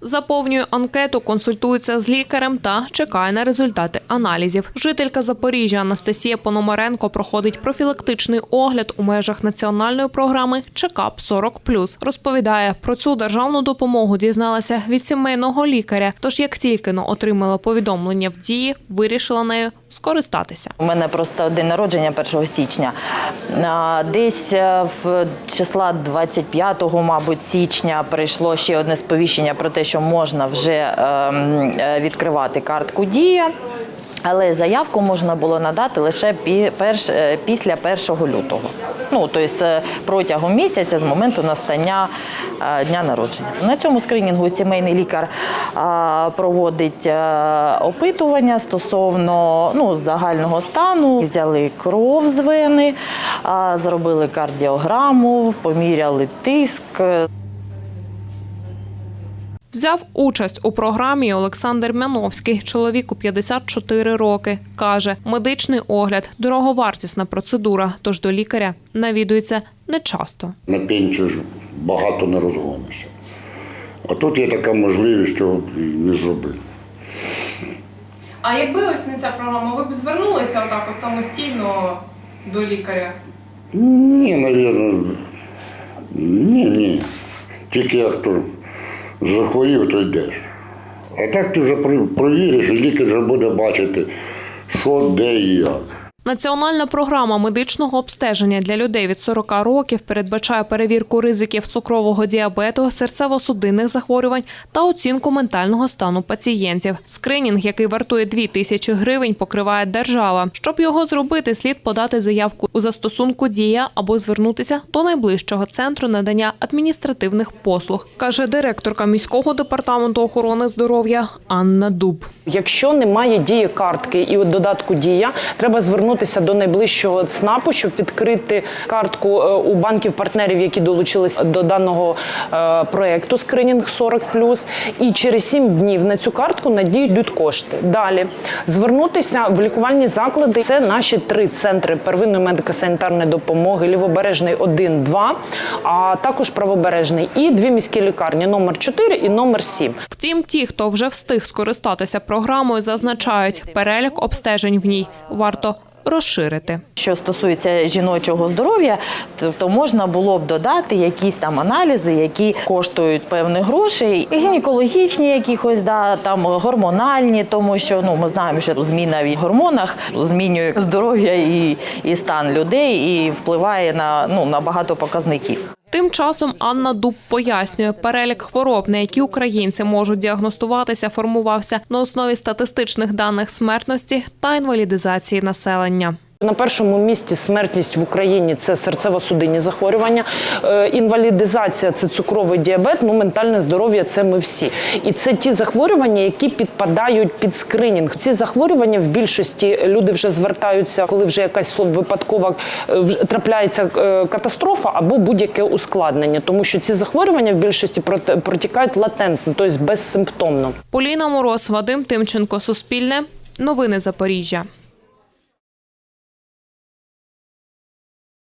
Заповнює анкету, консультується з лікарем та чекає на результати аналізів. Жителька Запоріжжя Анастасія Пономаренко проходить профілактичний огляд у межах національної програми Чекап 40+. Розповідає, про цю державну допомогу дізналася від сімейного лікаря. Тож, як тільки но отримала повідомлення в дії, вирішила нею скористатися. У мене просто день народження 1 січня. Десь е, в числа 25-го, мабуть, січня прийшло ще одне сповіщення про те, що можна вже ем, е, відкривати картку Дія. Але заявку можна було надати лише е, після 1 лютого. Ну, тобто протягом місяця з моменту настання дня народження. На цьому скринінгу сімейний лікар проводить е, опитування стосовно ну, загального стану. Взяли кров з вени, зробили кардіограму, поміряли тиск. Взяв участь у програмі Олександр Мяновський, чоловіку 54 роки. Каже, медичний огляд дороговартісна процедура, тож до лікаря навідується нечасто. На пенсію багато не розгонишся. А тут є така можливість, що б і не зробив. А якби ось не ця програма, ви б звернулися отак от самостійно до лікаря? Ні, навірно. Ні, ні. Тільки як то захворів, то йдеш. А так ти вже провіриш, і лікар вже буде бачити, що, де і як. Національна програма медичного обстеження для людей від 40 років передбачає перевірку ризиків цукрового діабету, серцево-судинних захворювань та оцінку ментального стану пацієнтів. Скринінг, який вартує 2 тисячі гривень, покриває держава. Щоб його зробити, слід подати заявку у застосунку дія або звернутися до найближчого центру надання адміністративних послуг, каже директорка міського департаменту охорони здоров'я Анна Дуб. Якщо немає дії картки і от додатку дія, треба звернутися до найближчого ЦНАПу, щоб відкрити картку е, у банків-партнерів, які долучились до даного е, проекту скринінг 40+, і через 7 днів на цю картку надійдуть кошти. Далі звернутися в лікувальні заклади. Це наші три центри первинної медико-санітарної допомоги, лівобережний 1, 2, а також правобережний і дві міські лікарні номер 4 і номер 7. Втім, ті, хто вже встиг скористатися програмою, зазначають, перелік обстежень в ній варто розширити. Що стосується жіночого здоров'я, то, то можна було б додати якісь там аналізи, які коштують певних грошей, гінекологічні, якихось да там гормональні, тому що ну ми знаємо, що зміна в гормонах змінює здоров'я і, і стан людей, і впливає на ну на багато показників. Тим часом Анна Дуб пояснює, перелік хвороб, на які українці можуть діагностуватися, формувався на основі статистичних даних смертності та інвалідизації населення. На першому місці смертність в Україні це серцево-судинні захворювання, е, інвалідизація це цукровий діабет, ну ментальне здоров'я це ми всі. І це ті захворювання, які підпадають під скринінг. Ці захворювання в більшості люди вже звертаються, коли вже якась випадкова е, трапляється е, катастрофа або будь-яке ускладнення, тому що ці захворювання в більшості протікають латентно, тобто безсимптомно. Поліна Мороз, Вадим Тимченко, Суспільне, Новини Запоріжжя.